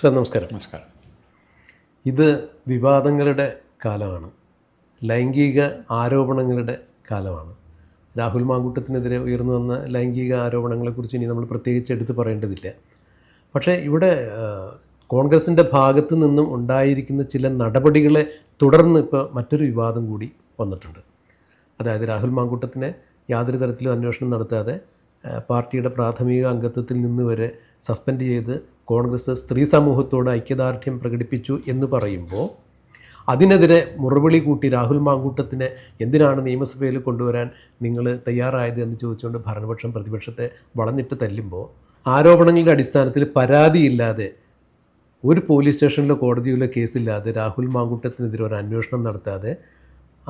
Sir നമസ്കാരം. നമസ്കാരം. ഇത് വിവാദങ്ങളുടെ കാലമാണ്. ലൈംഗിക ആരോപണങ്ങളുടെ കാലമാണ്. രാഹുൽ മാങ്കൂട്ടത്തിനെതിരെ ഉയർന്നു വന്ന ലൈംഗിക ആരോപണങ്ങളെക്കുറിച്ച് ഇനി നമ്മൾ പ്രത്യേകിച്ച് എടുത്തു പറയേണ്ടതില്ല. പക്ഷേ ഇവിടെ കോൺഗ്രസിന്റെ ഭാഗത്തു നിന്നും ഉണ്ടായിരിക്കുന്ന ചില നടപടികളെ തുടർന്ന് ഇപ്പോൾ മറ്റൊരു വിവാദം കൂടി വന്നിട്ടുണ്ട്. അതായത് രാഹുൽ മാങ്കൂട്ടത്തിനെ യാതൊരു തരത്തിലും അന്വേഷണം നടത്താതെ പാർട്ടിയുടെ പ്രാഥമിക അംഗത്വത്തിൽ നിന്ന് വരെ സസ്പെൻഡ് ചെയ്ത് കോൺഗ്രസ് സ്ത്രീ സമൂഹത്തോട് ഐക്യദാർഢ്യം പ്രകടിപ്പിച്ചു എന്ന് പറയുമ്പോൾ അതിനെതിരെ മുറവിളി കൂട്ടി രാഹുൽ മാങ്കൂട്ടത്തിനെ എന്തിനാണ് നിയമസഭയിൽ കൊണ്ടുവരാൻ നിങ്ങൾ തയ്യാറായത് എന്ന് ചോദിച്ചുകൊണ്ട് ഭരണപക്ഷം പ്രതിപക്ഷത്തെ വളഞ്ഞിട്ട് തല്ലുമ്പോൾ ആരോപണങ്ങളുടെ അടിസ്ഥാനത്തിൽ പരാതിയില്ലാതെ ഒരു പോലീസ് സ്റ്റേഷനിലോ കോടതിയിലോ കേസില്ലാതെ രാഹുൽ മാങ്കൂട്ടത്തിനെതിരെ ഒരു അന്വേഷണം നടത്താതെ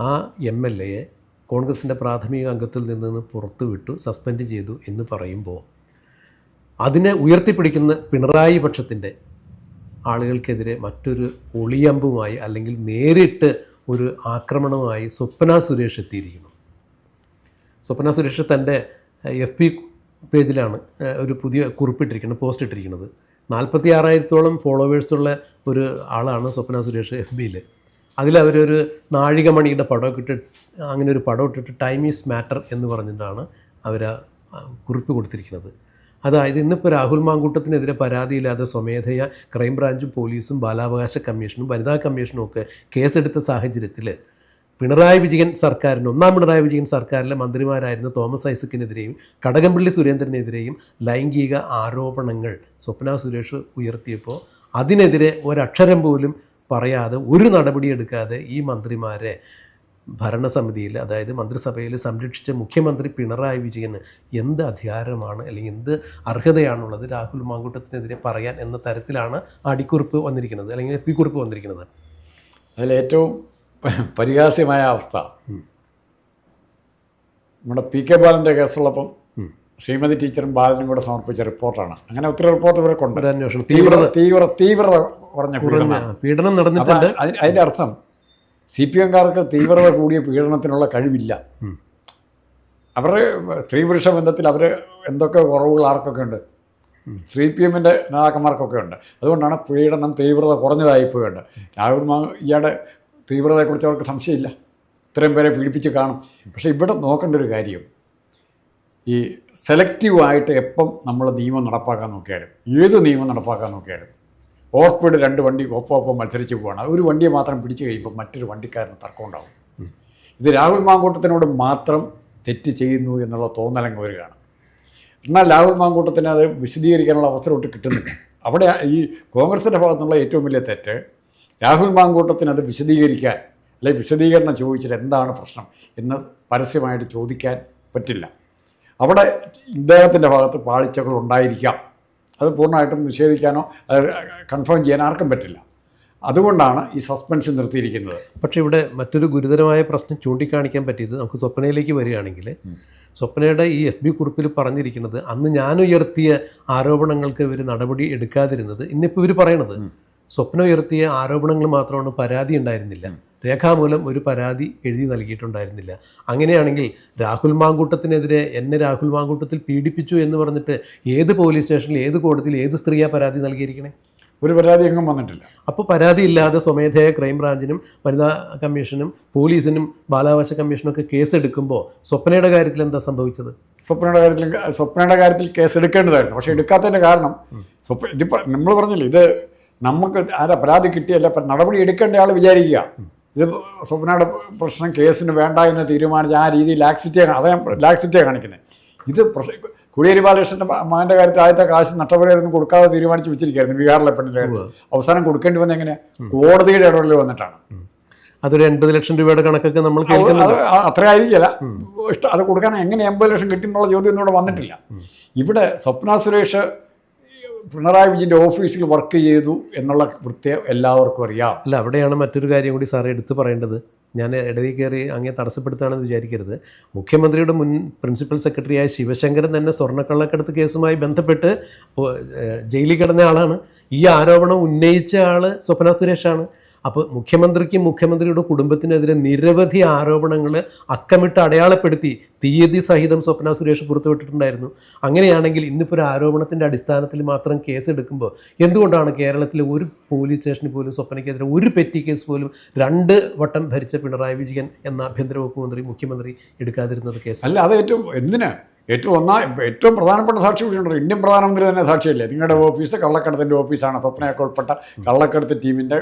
ആ എം എൽ എയെ കോൺഗ്രസിന്റെ പ്രാഥമിക അംഗത്തിൽ നിന്ന് പുറത്തുവിട്ടു സസ്പെൻഡ് ചെയ്തു എന്ന് പറയുമ്പോൾ അതിനെ ഉയർത്തിപ്പിടിക്കുന്ന പിണറായി പക്ഷത്തിന്റെ ആളുകൾക്കെതിരെ മറ്റൊരു ഒളിയമ്പുമായി അല്ലെങ്കിൽ നേരിട്ട് ഒരു ആക്രമണമായി സ്വപ്ന സുരേഷ് എത്തിയിരിക്കുന്നു. സ്വപ്ന സുരേഷ് തന്റെ എഫ് പി പേജിലാണ് ഒരു പുതിയ കുറിപ്പിട്ടിരിക്കുന്നത് പോസ്റ്റ് ഇട്ടിരിക്കുന്നത്. നാൽപ്പത്തി ആറായിരത്തോളം ഫോളോവേഴ്സുള്ള ഒരു ആളാണ് സ്വപ്ന സുരേഷ് എഫ് ബിയിൽ. അതിലവരൊരു നാഴികമണിയുടെ പടമൊക്കെ ഇട്ട് അങ്ങനെ ഒരു പടം ഇട്ടിട്ട് ടൈം ഈസ് മാറ്റർ എന്ന് പറഞ്ഞിട്ടാണ് അവർ കുറിപ്പ് കൊടുത്തിരിക്കുന്നത്. അതായത് ഇന്നിപ്പോൾ രാഹുൽ മാങ്കൂട്ടത്തിനെതിരെ പരാതിയില്ലാതെ സ്വമേധയ ക്രൈംബ്രാഞ്ചും പോലീസും ബാലാവകാശ കമ്മീഷനും വനിതാ കമ്മീഷനും ഒക്കെ കേസെടുത്ത സാഹചര്യത്തിൽ പിണറായി വിജയൻ സർക്കാരിന് ഒന്നാം പിണറായി വിജയൻ സർക്കാരിലെ മന്ത്രിമാരായിരുന്ന തോമസ് ഐസക്കിനെതിരെയും കടകംപള്ളി സുരേന്ദ്രനെതിരെയും ലൈംഗിക ആരോപണങ്ങൾ സ്വപ്ന സുരേഷ് ഉയർത്തിയപ്പോൾ അതിനെതിരെ ഒരക്ഷരം പോലും പറയാതെ ഒരു നടപടിയെടുക്കാതെ ഈ മന്ത്രിമാരെ ഭരണസമിതിയിൽ അതായത് മന്ത്രിസഭയിൽ സംരക്ഷിച്ച മുഖ്യമന്ത്രി പിണറായി വിജയന് എന്ത് അധികാരമാണ് അല്ലെങ്കിൽ എന്ത് അർഹതയാണുള്ളത് രാഹുൽ മാങ്കൂട്ടത്തിനെതിരെ പറയാൻ എന്ന തരത്തിലാണ് അടിക്കുറിപ്പ് വന്നിരിക്കുന്നത് അല്ലെങ്കിൽ എഫ് പി കുറിപ്പ് വന്നിരിക്കുന്നത് അതിലേറ്റവും പരിഹാസ്യമായ അവസ്ഥ. നമ്മുടെ പി കെ ബാലന്റെ കേസുള്ളപ്പം ശ്രീമതി ടീച്ചറും ബാലനും കൂടെ സമർപ്പിച്ച റിപ്പോർട്ടാണ്. അങ്ങനെ ഒത്തിരി റിപ്പോർട്ട് ഇവരെ കൊണ്ട് തീവ്ര തീവ്ര തീവ്രത കുറഞ്ഞ പീഡനം. നടന്നിട്ടുണ്ട്. അതിന്റെ അർത്ഥം സി പി എംകാർക്ക് തീവ്രത കൂടിയ പീഡനത്തിനുള്ള കഴിവില്ല. അവർ സ്ത്രീ പുരുഷ ബന്ധത്തിൽ അവർ എന്തൊക്കെ കുറവുകൾ ആർക്കൊക്കെ ഉണ്ട്? സി പി എമ്മിന്റെ നേതാക്കന്മാർക്കൊക്കെ ഉണ്ട്. അതുകൊണ്ടാണ് പീഡനം തീവ്രത കുറഞ്ഞതായി പോയുണ്ട് രാഹുൽ മാ ഇയാളുടെ തീവ്രതയെക്കുറിച്ച് അവർക്ക് സംശയമില്ല. ഇത്രയും പേരെ പീഡിപ്പിച്ച് കാണും. പക്ഷേ ഇവിടെ നോക്കേണ്ട ഒരു കാര്യം. ഈ സെലക്റ്റീവായിട്ട് എപ്പം നമ്മൾ നിയമം നടപ്പാക്കാൻ നോക്കിയാലും ഏത് നിയമം നടപ്പാക്കാൻ നോക്കിയാലും ഓഫ് രണ്ട് വണ്ടി ഒപ്പം ഒപ്പം മത്സരിച്ച് പോവാണ്. ഒരു വണ്ടിയെ മാത്രം പിടിച്ചു കഴിയുമ്പോൾ മറ്റൊരു വണ്ടിക്കാരന് തർക്കം ഉണ്ടാവും ഇത് രാഹുൽ മാങ്കൂട്ടത്തിനോട് മാത്രം തെറ്റ് ചെയ്യുന്നു എന്നുള്ള തോന്നലങ്ങ് വരികയാണ്. എന്നാൽ രാഹുൽ മാങ്കൂട്ടത്തിന് അത് വിശദീകരിക്കാനുള്ള അവസരം ഒട്ട് കിട്ടുന്നില്ല. അവിടെ ഈ കോൺഗ്രസിന്റെ ഭാഗത്തുള്ള ഏറ്റവും വലിയ തെറ്റ് രാഹുൽ മാങ്കൂട്ടത്തിന് അത് വിശദീകരിക്കാൻ അല്ലെങ്കിൽ വിശദീകരണം ചോദിച്ചിട്ട് എന്താണ് പ്രശ്നം എന്ന് പരസ്യമായിട്ട് ചോദിക്കാൻ പറ്റില്ല. അവിടെ ഇദ്ദേഹത്തിന്റെ ഭാഗത്ത് പാളിച്ചകൾ ഉണ്ടായിരിക്കാം. അത് പൂർണമായിട്ടും നിഷേധിക്കാനോ കൺഫേം ചെയ്യാൻ ആർക്കും പറ്റില്ല. അതുകൊണ്ടാണ് ഈ സസ്പെൻഷൻ നിർത്തിയിരിക്കുന്നത്. പക്ഷേ ഇവിടെ മറ്റൊരു ഗുരുതരമായ പ്രശ്നം ചൂണ്ടിക്കാണിക്കാൻ പറ്റിയത് നമുക്ക് സ്വപ്നയിലേക്ക് വരികയാണെങ്കിൽ സ്വപ്നയുടെ ഈ എഫ് ബി കുറിപ്പിൽ പറഞ്ഞിരിക്കുന്നത് അന്ന് ഞാൻ ഉയർത്തിയ ആരോപണങ്ങൾക്ക് ഇവർ നടപടി എടുക്കാതിരുന്നത് ഇന്നിപ്പോൾ ഇവർ പറയണത് സ്വപ്ന ഉയർത്തിയ ആരോപണങ്ങൾ മാത്രമാണ് പരാതി ഉണ്ടായിരുന്നില്ല. രേഖാമൂലം ഒരു പരാതി എഴുതി നൽകിയിട്ടുണ്ടായിരുന്നില്ല. അങ്ങനെയാണെങ്കിൽ രാഹുൽ മാങ്കൂട്ടത്തിനെതിരെ എന്നെ രാഹുൽ മാങ്കൂട്ടത്തിൽ പീഡിപ്പിച്ചു എന്ന് പറഞ്ഞിട്ട് ഏത് പോലീസ് സ്റ്റേഷനിൽ ഏത് കോടതിയിൽ ഏത് സ്ത്രീയാ പരാതി നൽകിയിരിക്കണേ? ഒരു പരാതി എങ്ങും വന്നിട്ടില്ല. അപ്പോൾ പരാതി ഇല്ലാതെ സ്വമേധയ ക്രൈംബ്രാഞ്ചിനും വനിതാ കമ്മീഷനും പോലീസിനും ബാലാവകാശ കമ്മീഷനും ഒക്കെ കേസെടുക്കുമ്പോൾ സ്വപ്നയുടെ കാര്യത്തിൽ എന്താ സംഭവിച്ചത്? സ്വപ്നയുടെ കാര്യത്തിൽ സ്വപ്നയുടെ കാര്യത്തിൽ കേസ് എടുക്കേണ്ടതായിരുന്നു പക്ഷേ എടുക്കാത്തതിന്റെ കാരണം സ്വപ്ന ഇതിപ്പോൾ നമ്മൾ പറഞ്ഞില്ലേ ഇത് നമുക്ക് ആരാ പരാതി കിട്ടിയല്ല നടപടി എടുക്കേണ്ട ആൾ വിചാരിക്കുക. ഇത് സ്വപ്നയുടെ പ്രശ്നം കേസിന് വേണ്ട എന്ന് തീരുമാനിച്ച് ആ രീതിയിൽ ലാക്സിറ്റിയാണ് അതാ ഞാൻ ലാക്സിറ്റിയാണ് കാണിക്കുന്നത് ഇത് കുടിയേരി ബാലകൃഷ്ണന്റെ മകന്റെ കാര്യത്തിൽ ആദ്യത്തെ കാശ് നഷ്ടപരിഹാരം കൊടുക്കാതെ തീരുമാനിച്ച് വെച്ചിരിക്കുകയായിരുന്നു ബീഹാറിലെ പെണ്ണിന്റെ അവസാനം കൊടുക്കേണ്ടി വന്ന എങ്ങനെ കോടതിയുടെ ഇടപെടൽ വന്നിട്ടാണ്. അതൊരു എൺപത് ലക്ഷം രൂപയുടെ കണക്കൊക്കെ നമ്മൾ അത് അത്ര ആയിരിക്കില്ല ഇഷ്ടം അത് കൊടുക്കാൻ എങ്ങനെ എൺപത് ലക്ഷം കിട്ടി എന്നുള്ള ചോദ്യം ഒന്നും ഇവിടെ വന്നിട്ടില്ല ഇവിടെ സ്വപ്ന സുരേഷ് പിണറായി വിജയന്റെ ഓഫീസിൽ വർക്ക് ചെയ്തു എന്നുള്ള കൃത്യം എല്ലാവർക്കും അറിയാം. അല്ല അവിടെയാണ് മറ്റൊരു കാര്യം കൂടി സാറേ എടുത്തു പറയേണ്ടത്. ഞാൻ ഇടയിൽ കയറി അങ്ങേ തടസ്സപ്പെടുത്തുകയാണെന്ന് വിചാരിക്കരുത്. മുഖ്യമന്ത്രിയുടെ മുൻ പ്രിൻസിപ്പൽ സെക്രട്ടറിയായ ശിവശങ്കരൻ തന്നെ സ്വർണക്കള്ളക്കടത്ത് കേസുമായി ബന്ധപ്പെട്ട് ജയിലിൽ കിടന്ന ആളാണ്. ഈ ആരോപണം ഉന്നയിച്ച ആൾ സ്വപ്ന സുരേഷാണ്. അപ്പോൾ മുഖ്യമന്ത്രിക്കും മുഖ്യമന്ത്രിയുടെ കുടുംബത്തിനെതിരെ നിരവധി ആരോപണങ്ങൾ അക്കമിട്ട് അടയാളപ്പെടുത്തി തീയതി സഹിതം സ്വപ്ന സുരേഷ് പുറത്തുവിട്ടിട്ടുണ്ടായിരുന്നു. അങ്ങനെയാണെങ്കിൽ ഇന്നിപ്പോൾ ഒരു ആരോപണത്തിന്റെ അടിസ്ഥാനത്തിൽ മാത്രം കേസ് എടുക്കുമ്പോൾ എന്തുകൊണ്ടാണ് കേരളത്തിലെ ഒരു പോലീസ് സ്റ്റേഷനിൽ പോലും സ്വപ്നയ്ക്കെതിരെ ഒരു പെറ്റി കേസ് പോലും രണ്ട് വട്ടം ഭരിച്ച പിണറായി വിജയൻ എന്ന ആഭ്യന്തര വകുപ്പ് മന്ത്രി മുഖ്യമന്ത്രി എടുക്കാതിരുന്നത് കേസ്? അല്ല അത് ഏറ്റവും എന്തിനാ? ഏറ്റവും ഒന്നാ ഏറ്റവും പ്രധാനപ്പെട്ട സാക്ഷി വിളിച്ചിട്ടുണ്ട് ഇന്ത്യൻ പ്രധാനമന്ത്രി തന്നെ സാക്ഷിയല്ലേ? നിങ്ങളുടെ ഓഫീസ് കള്ളക്കടത്തിന്റെ ഓഫീസാണ്. സ്വപ്നയൊക്കെ ഉൾപ്പെട്ട കള്ളക്കടത്ത് ടീമിന്റെ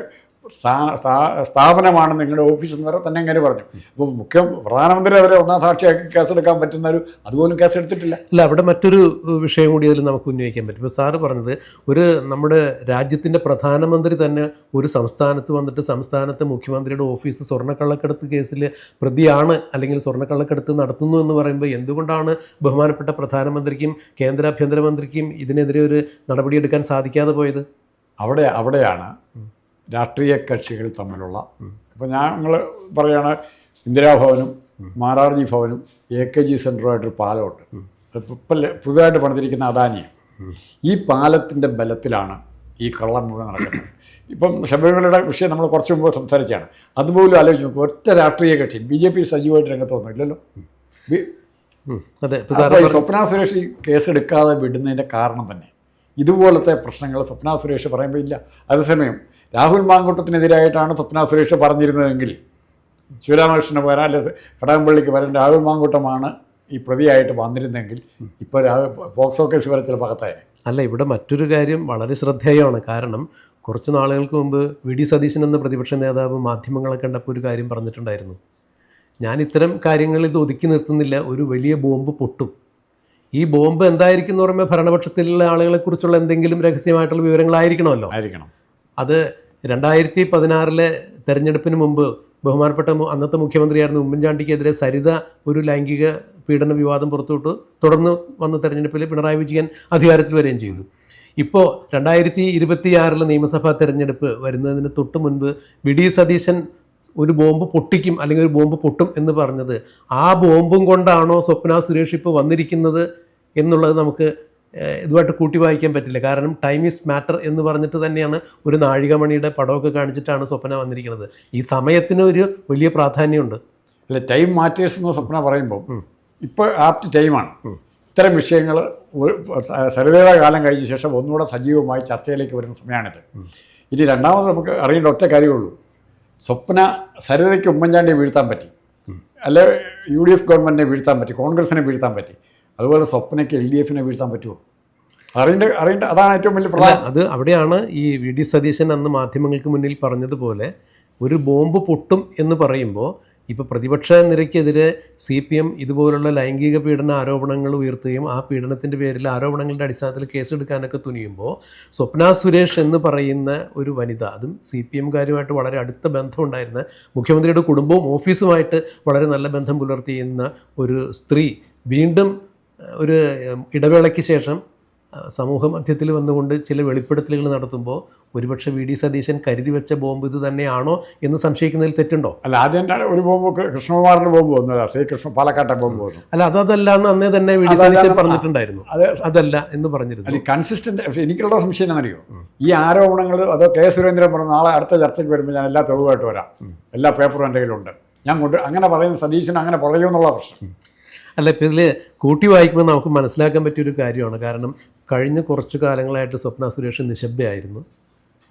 സ്ഥാപനമാണ് നിങ്ങളുടെ ഓഫീസ് എന്ന് തന്നെ അങ്ങനെ പറഞ്ഞു. അപ്പോൾ മുഖ്യ പ്രധാനമന്ത്രി അവരെ ഒന്നാം സാക്ഷിയാക്കി കേസെടുക്കാൻ പറ്റുന്ന ഒരു അതുപോലും കേസ് എടുത്തിട്ടില്ല അല്ല അവിടെ മറ്റൊരു വിഷയം കൂടി അതിൽ നമുക്ക് ഉന്നയിക്കാൻ പറ്റും. ഇപ്പോൾ സാറ് പറഞ്ഞത് ഒരു നമ്മുടെ രാജ്യത്തിന്റെ പ്രധാനമന്ത്രി തന്നെ ഒരു സംസ്ഥാനത്ത് വന്നിട്ട് സംസ്ഥാനത്തെ മുഖ്യമന്ത്രിയുടെ ഓഫീസ് സ്വർണക്കള്ളക്കടത്ത് കേസിൽ പ്രതിയാണ് അല്ലെങ്കിൽ സ്വർണക്കള്ളക്കടത്ത് നടത്തുന്നു എന്ന് പറയുമ്പോൾ എന്തുകൊണ്ടാണ് ബഹുമാനപ്പെട്ട പ്രധാനമന്ത്രിക്കും കേന്ദ്ര ആഭ്യന്തരമന്ത്രിക്കും ഇതിനെതിരെ ഒരു നടപടിയെടുക്കാൻ സാധിക്കാതെ പോയത്? അവിടെ അവിടെയാണ് രാഷ്ട്രീയ കക്ഷികൾ തമ്മിലുള്ള ഇപ്പം ഞങ്ങൾ പറയുകയാണ് ഇന്ദിരാഭവനും മാരാർജി ഭവനും എ കെ ജി സെന്ററുമായിട്ടൊരു പാലമുണ്ട്. ഇപ്പം പുതുതായിട്ട് പണിതിരിക്കുന്ന അദാനിയും ഈ പാലത്തിന്റെ ബലത്തിലാണ് ഈ കള്ളം മുഴുവൻ നടക്കുന്നത്. ഇപ്പം ശബരിമലയുടെ വിഷയം നമ്മൾ കുറച്ച് മുമ്പ് സംസാരിച്ചാണ്. അതുപോലും ആലോചിച്ച് നോക്കും ഒറ്റ രാഷ്ട്രീയ കക്ഷി ബി ജെ പി സജീവമായിട്ട് രംഗത്ത് വന്നില്ലല്ലോ അതെ സ്വപ്ന സുരേഷ് ഈ കേസെടുക്കാതെ വിടുന്നതിന്റെ കാരണം തന്നെ. ഇതുപോലത്തെ പ്രശ്നങ്ങൾ സ്വപ്ന സുരേഷ് പറയുമ്പോൾ ഇല്ല. അതേസമയം രാഹുൽ മാങ്കൂട്ടത്തിനെതിരായിട്ടാണ് സ്വപ്ന സുരേഷ് പറഞ്ഞിരുന്നതെങ്കിൽ ശിവരാമകൃഷ്ണന് വരാൻ അല്ലെ കടകംപള്ളിക്ക് വരാൻ രാഹുൽ മാങ്കൂട്ടമാണ് ഈ പ്രതിയായിട്ട് വന്നിരുന്നെങ്കിൽ ഇപ്പോൾ പോക്സോ കേസ് വരെ ചിലപ്പോൾ ഭാഗത്തായി അല്ല ഇവിടെ മറ്റൊരു കാര്യം വളരെ ശ്രദ്ധേയമാണ്. കാരണം കുറച്ച് നാളുകൾക്ക് മുമ്പ് വി ഡി സതീശൻ എന്ന പ്രതിപക്ഷ നേതാവ് മാധ്യമങ്ങളെ കണ്ടപ്പോൾ ഒരു കാര്യം പറഞ്ഞിട്ടുണ്ടായിരുന്നു. ഞാൻ ഇത്തരം കാര്യങ്ങൾ ഇത് ഒതുക്കി നിർത്തുന്നില്ല. ഒരു വലിയ ബോംബ് പൊട്ടും. ഈ ബോംബ് എന്തായിരിക്കും എന്ന് പറയുമ്പോൾ ഭരണപക്ഷത്തിലുള്ള ആളുകളെക്കുറിച്ചുള്ള എന്തെങ്കിലും രഹസ്യമായിട്ടുള്ള വിവരങ്ങളായിരിക്കണമല്ലോ. ആയിരിക്കണം. അത് രണ്ടായിരത്തി പതിനാറിലെ തെരഞ്ഞെടുപ്പിന് മുമ്പ് ബഹുമാനപ്പെട്ട അന്നത്തെ മുഖ്യമന്ത്രിയായിരുന്ന ഉമ്മൻചാണ്ടിക്കെതിരെ സരിത ഒരു ലൈംഗിക പീഡന വിവാദം പുറത്തുവിട്ടു. തുടർന്ന് വന്ന തെരഞ്ഞെടുപ്പിൽ പിണറായി വിജയൻ അധികാരത്തിൽ വരികയും ചെയ്തു. ഇപ്പോൾ രണ്ടായിരത്തി ഇരുപത്തിയാറിലെ നിയമസഭാ തെരഞ്ഞെടുപ്പ് വരുന്നതിന് തൊട്ട് മുൻപ് വി ഡി സതീശൻ ഒരു ബോംബ് പൊട്ടിക്കും അല്ലെങ്കിൽ ഒരു ബോംബ് പൊട്ടും എന്ന് പറഞ്ഞത് ആ ബോംബും കൊണ്ടാണോ സ്വപ്ന സുരേഷ് ഇപ്പോൾ വന്നിരിക്കുന്നത് എന്നുള്ളത് നമുക്ക് ഇതുമായിട്ട് കൂട്ടി വായിക്കാൻ പറ്റില്ല. കാരണം ടൈം ഈസ് മാറ്റർ എന്ന് പറഞ്ഞിട്ട് തന്നെയാണ് ഒരു നാഴികമണിയുടെ പടമൊക്കെ കാണിച്ചിട്ടാണ് സ്വപ്ന വന്നിരിക്കുന്നത്. ഈ സമയത്തിന് ഒരു വലിയ പ്രാധാന്യമുണ്ട്. അല്ല ടൈം മാറ്റേഴ്സ് എന്ന് സ്വപ്ന പറയുമ്പോൾ ഇപ്പോൾ ആപ്റ്റ് ടൈമാണ്. ഇത്തരം വിഷയങ്ങൾ സരിതയുടെ കാലം കഴിഞ്ഞ ശേഷം ഒന്നുകൂടെ സജീവമായി ചർച്ചയിലേക്ക് വരുന്ന സമയമാണിത്. ഇനി രണ്ടാമത് നമുക്ക് അറിയേണ്ട ഒറ്റ കാര്യമുള്ളൂ. സ്വപ്ന സരിതയ്ക്ക് ഉമ്മൻചാണ്ടിയെ വീഴ്ത്താൻ പറ്റി. അല്ലെ യു ഡി എഫ് ഗവൺമെന്റിനെ വീഴ്ത്താൻ പറ്റി കോൺഗ്രസിനെ വീഴ്ത്താൻ പറ്റി. അതുപോലെ സ്വപ്നയ്ക്ക് എൽ ഡി എഫിനെ വീഴ്ത്താൻ പറ്റുമോ? അറിയേണ്ട അറിയേണ്ട അതാണ് ഏറ്റവും വലിയ പ്രധാനം. അത് അവിടെയാണ് ഈ വി ഡി സതീശൻ അന്ന് മാധ്യമങ്ങൾക്ക് മുന്നിൽ പറഞ്ഞതുപോലെ ഒരു ബോംബ് പൊട്ടും എന്ന് പറയുമ്പോൾ ഇപ്പോൾ പ്രതിപക്ഷ നിരയ്ക്കെതിരെ സി പി എം ഇതുപോലുള്ള ലൈംഗിക പീഡന ആരോപണങ്ങൾ ഉയർത്തുകയും ആ പീഡനത്തിന്റെ പേരിൽ ആരോപണങ്ങളുടെ അടിസ്ഥാനത്തിൽ കേസെടുക്കാനൊക്കെ തുനിയുമ്പോൾ സ്വപ്ന സുരേഷ് എന്ന് പറയുന്ന ഒരു വനിത അതും സി പി എംകാരുമായിട്ട് വളരെ അടുത്ത ബന്ധമുണ്ടായിരുന്ന മുഖ്യമന്ത്രിയുടെ കുടുംബവും ഓഫീസുമായിട്ട് വളരെ നല്ല ബന്ധം പുലർത്തിയിരുന്ന ഒരു സ്ത്രീ വീണ്ടും ഒരു ഇടവേളയ്ക്ക് ശേഷം സമൂഹ മധ്യത്തിൽ വന്നുകൊണ്ട് ചില വെളിപ്പെടുത്തലുകൾ നടത്തുമ്പോൾ ഒരുപക്ഷെ വി ഡി സതീശൻ കരുതി വെച്ച ബോംബ് ഇത് തന്നെയാണോ എന്ന് സംശയിക്കുന്നതിൽ തെറ്റുണ്ടോ? അല്ല ആദ്യം ഒരു ബോംബ് കൃഷ്ണകുമാറിന് ബോംബ് വന്നതാണ് ശ്രീകൃഷ്ണ പാലക്കാട്ടെ ബോംബ് വന്നു. അല്ല അത് അതല്ല എന്ന് അന്നേ തന്നെ വി ഡി സതീശൻ പറഞ്ഞിട്ടുണ്ടായിരുന്നു. അത്. അതല്ല എന്ന് പറഞ്ഞിരുന്നു. അല്ലെങ്കിൽ കൺസിസ്റ്റന്റ് പക്ഷേ എനിക്കുള്ള സംശയം എന്നറിയോ ഈ ആരോപണങ്ങൾ അതോ കെ സുരേന്ദ്രൻ പറഞ്ഞു നാളെ അടുത്ത ചർച്ചയ്ക്ക് വരുമ്പോൾ ഞാൻ എല്ലാ തെളിവായിട്ട് വരാം. എല്ലാ പേപ്പറും എന്റെ കയ്യിലുണ്ട്. ഞാൻ കൊണ്ട് അങ്ങനെ പറയുന്ന സതീശൻ അങ്ങനെ പറയുമെന്നുള്ള പ്രശ്നം. അല്ല ഇപ്പം ഇതിൽ കൂട്ടി വായിക്കുമ്പോൾ നമുക്ക് മനസ്സിലാക്കാൻ പറ്റിയൊരു കാര്യമാണ്. കാരണം കഴിഞ്ഞ കുറച്ചു കാലങ്ങളായിട്ട് സ്വപ്ന സുരേഷ് നിശബ്ദയായിരുന്നു.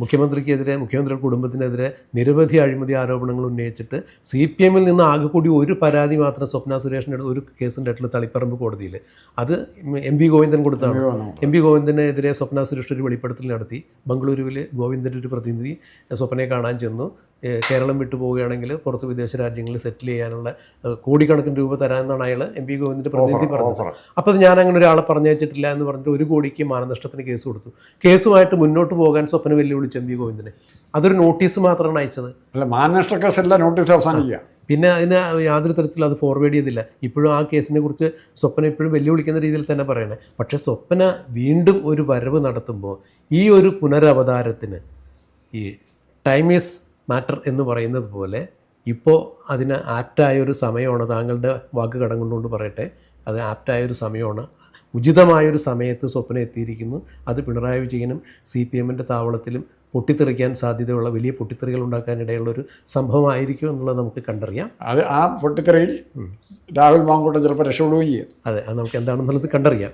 മുഖ്യമന്ത്രിക്കെതിരെ മുഖ്യമന്ത്രിയുടെ കുടുംബത്തിനെതിരെ നിരവധി അഴിമതി ആരോപണങ്ങൾ ഉന്നയിച്ചിട്ട് സി പി എമ്മിൽ നിന്ന് ആകെ കൂടി ഒരു പരാതി മാത്രം സ്വപ്ന സുരേഷിന്റെ ഒരു കേസിന്റെ അടുത്ത് തളിപ്പറമ്പ് കോടതിയിൽ അത് എം വി ഗോവിന്ദൻ കൊടുത്താണ്. എം പി ഗോവിന്ദനെതിരെ സ്വപ്ന സുരേഷ് ഒരു വെളിപ്പെടുത്തൽ നടത്തി. ബംഗളൂരുവിൽ ഗോവിന്ദന്റെ ഒരു പ്രതിനിധി സ്വപ്നയെ കാണാൻ ചെന്നു. കേരളം വിട്ടു പോവുകയാണെങ്കിൽ പുറത്ത് വിദേശ രാജ്യങ്ങളിൽ സെറ്റിൽ ചെയ്യാനുള്ള കോടിക്കണക്കിന് രൂപ തരാമെന്നാണ് അയാൾ എം പി ഗോവിന്ദന്റെ പ്രതിനിധി പറഞ്ഞത്. അപ്പോൾ ഞാൻ അങ്ങനെ ഒരാളെ പറഞ്ഞയച്ചിട്ടില്ല എന്ന് പറഞ്ഞിട്ട് ഒരു കോടിക്ക് മാനനഷ്ടത്തിന് കേസ് കൊടുത്തു. കേസുമായിട്ട് മുന്നോട്ട് പോകാൻ സ്വപ്ന വെല്ലുവിളിച്ചു എം പി ഗോവിന്ദനെ. അതൊരു നോട്ടീസ് മാത്രമാണ് അയച്ചത്. അല്ല മാനനഷ്ട കേസല്ല നോട്ടീസ് അവസാനിക്കുക. പിന്നെ അതിന് യാതൊരു തരത്തിലും അത് ഫോർവേഡ് ചെയ്തില്ല. ഇപ്പോഴും ആ കേസിനെ കുറിച്ച് സ്വപ്ന ഇപ്പോഴും വെല്ലുവിളിക്കുന്ന രീതിയിൽ തന്നെ പറയണേ. പക്ഷേ സ്വപ്ന വീണ്ടും ഒരു വരവ് നടത്തുമ്പോൾ ഈ ഒരു പുനരവതാരത്തിന് ഈ ടൈം ഈസ് മാറ്റർ എന്ന് പറയുന്നത് പോലെ ഇപ്പോൾ അതിന് ആപ്റ്റായ ഒരു സമയമാണ് താങ്കളുടെ വാക്ക് കടം കൊണ്ടുകൊണ്ട് പറയട്ടെ. അത് ആപ്റ്റായ ഒരു സമയമാണ്. ഉചിതമായൊരു സമയത്ത് സ്വപ്നം എത്തിയിരിക്കുന്നു. അത് പിണറായി വിജയനും സി പി എമ്മിന്റെ താവളത്തിലും പൊട്ടിത്തെറിക്കാൻ സാധ്യതയുള്ള വലിയ പൊട്ടിത്തെറികൾ ഉണ്ടാക്കാനിടയുള്ള ഒരു സംഭവമായിരിക്കും എന്നുള്ളത് നമുക്ക് കണ്ടറിയാം. അത് ആ പൊട്ടിത്തെറിയിൽ രാഹുൽ മാങ്കൂട്ടം ചിലപ്പോൾ രക്ഷപ്പെടുകയും ചെയ്യും. അതെ അത് നമുക്ക് എന്താണെന്നുള്ളത് കണ്ടറിയാം.